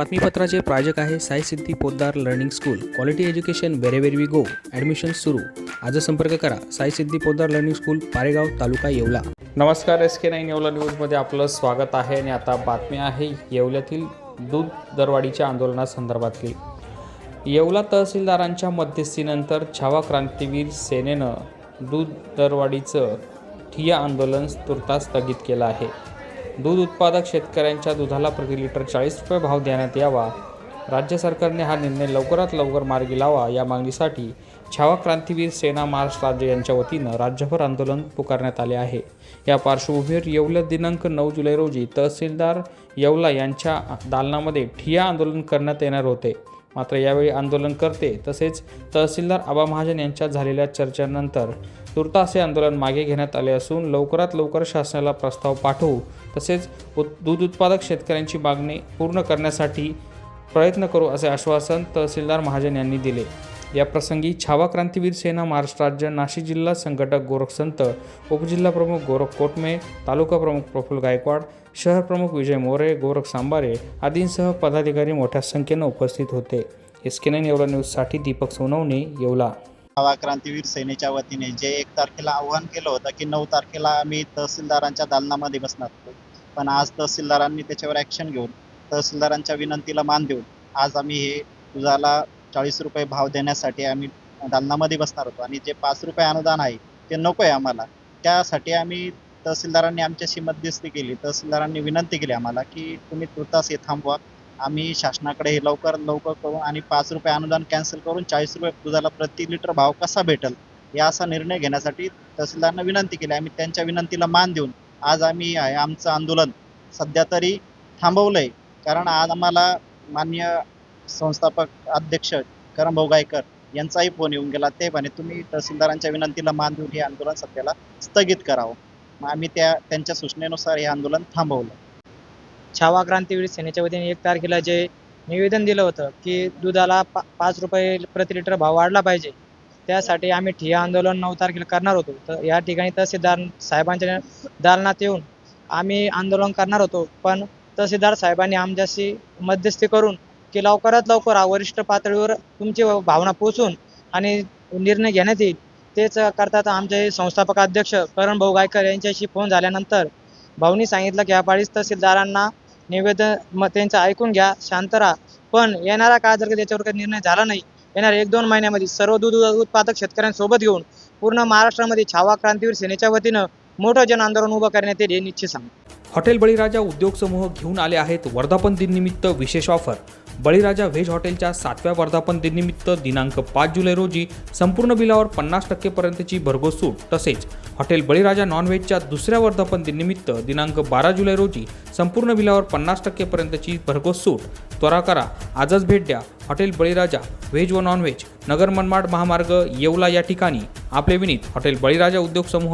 बातमीपत्राचे प्रायोजक आहे Sai Siddhi Podar learning school. Quality education wherever we go admission सुरू. आज संपर्क करा. Sai Siddhi Podar learning school Paregaon taluka Yeola. नमस्कार एस के नाईन येवला न्यूजमध्ये आपलं स्वागत आहे आणि आता बातमी आहे येवल्यातील दूध दरवाढीच्या आंदोलनासंदर्भातली. येवला तहसीलदारांच्या मध्यस्थीनंतर छावा क्रांतीवीर सेनेनं दूध दरवाढीचं ठिया आंदोलन तुर्तास स्थगित केलं आहे. दूध उत्पादक शेतकऱ्यांच्या दुधाला प्रति लिटर चाळीस रुपये भाव देण्यात यावा. राज्य सरकारने हा निर्णय लवकरात लवकर मार्गी लावा या मागणीसाठी छावा क्रांतीवीर सेना महाराष्ट्र राज्य यांच्या वतीनं राज्यभर आंदोलन पुकारण्यात आले आहे. या पार्श्वभूमीवर येवला दिनांक नऊ जुलै रोजी तहसीलदार येवला यांच्या दालनामध्ये ठिया आंदोलन करण्यात येणार होते. मात्र यावेळी आंदोलन करते. तसेच तहसीलदार आबा महाजन यांच्यात झालेल्या चर्चेनंतर तुर्तास हे आंदोलन मागे घेण्यात आले असून लवकरात लवकर शासनाला प्रस्ताव पाठवू. तसेच दूध उत्पादक शेतकऱ्यांची मागणी पूर्ण करण्यासाठी प्रयत्न करू असे आश्वासन तहसीलदार महाजन यांनी दिले. या प्रसंगी छावा क्रांतीवीर सेना महाराष्ट्र राज्य नाशिक जिल्हा संघटक गोरख संत उपजिल्हा प्रमुख गोरख कोटमे तालुका प्रमुख प्रफुल्ल गायकवाड शहर प्रमुख विजय मोरे गोरख सांबारे आदींसह पदाधिकारी मोठ्या संख्येनं उपस्थित होते. एस के नाईन येवला न्यूजसाठी दीपक सोनवणे येवला. छावा क्रांतीवीर सेनेच्या वतीने जे एक तारखेला आव्हान केलं होतं की नऊ तारखेला आम्ही तहसीलदारांच्या दालनामध्ये बसणार. पण आज तहसीलदारांनी त्याच्यावर ॲक्शन घेऊन तहसीलदारांच्या विनंतीला मान देऊन आज आम्ही हे तुझाला चाळीस रुपये भाव देण्यासाठी आम्ही दालनामध्ये बसणार होतो. आणि जे पाच रुपये अनुदान आहे ते नको आहे आम्हाला. त्यासाठी आम्ही तहसीलदारांनी आमच्याशी मध्यस्थी केली. तहसीलदारांनी विनंती केली आम्हाला की तुम्ही तुर्तास हे थांबवा. आम्ही शासनाकडे हे लवकर लवकर करू आणि पाच रुपये अनुदान कॅन्सल करून चाळीस रुपये दुधाला प्रति लिटर भाव कसा भेटेल या असा निर्णय घेण्यासाठी तहसीलदारांना विनंती केली. आम्ही त्यांच्या विनंतीला मान देऊन आज आम्ही आहे आमचं आंदोलन सध्या तरी थांबवलंय. कारण आज आम्हाला मान्य संस्थापक अध्यक्ष करमभाऊ गायकर यांचाही फोन येऊन गेला. ते म्हणे तुम्ही तहसीलदारांच्या विनंतीला मान देऊन हे आंदोलन सध्याला स्थगित करावं. मग आम्ही त्या त्यांच्या सूचनेनुसार हे आंदोलन थांबवलं. छावा क्रांतीवीर सेनेच्या वतीने एक तारखेला जे निवेदन दिलं होतं की दुधाला पा पाच रुपये प्रति लिटर भाव वाढला पाहिजे त्यासाठी आम्ही ठिया आंदोलन नऊ तारखेला करणार होतो. तर या ठिकाणी तहसीलदार साहेबांच्या दालनात येऊन आम्ही आंदोलन करणार होतो. पण तहसीलदार साहेबांनी आमच्याशी मध्यस्थी करून की लवकरात लवकर वरिष्ठ पातळीवर तुमची भावना पोचून आणि निर्णय घेण्यात येईल. तेच करतात आमचे संस्थापक अध्यक्ष करण भाऊ गायकर यांच्याशी फोन झाल्यानंतर भाऊनी सांगितलं की या पाळीस तहसीलदारांना निवेदन मग त्यांचं ऐकून घ्या शांत राहा. पण येणारा काळ जर का त्याच्यावर काही निर्णय झाला नाही येणार एक दोन महिन्यामध्ये सर्व दूध उत्पादक शेतकऱ्यांसोबत घेऊन पूर्ण महाराष्ट्रामध्ये छावा क्रांतीवीर सेनेच्या वतीनं मोठं जन आंदोलन उभं करण्यात येईल हे निश्चित सांग हॉटेल बळीराजा उद्योग समूह घेऊन आले आहेत वर्धापन दिननिमित्त विशेष ऑफर. बळीराजा व्हेज हॉटेलच्या सातव्या वर्धापन दिननिमित्त दिनांक पाच जुलै रोजी संपूर्ण बिलावर पन्नास टक्केपर्यंतची भरघोस सूट तसेच हॉटेल बळीराजा नॉनव्हेजच्या दुसऱ्या वर्धापन दिननिमित्त दिनांक बारा जुलै रोजी संपूर्ण बिलावर पन्नास टक्केपर्यंतची भरघोस सूट. त्वरा करा आजच भेट द्या. हॉटेल बळीराजा व्हेज व नॉनव्हेज नगर मनमाड महामार्ग येवला या ठिकाणी. आपले विनीत हॉटेल बळीराजा उद्योग समूह.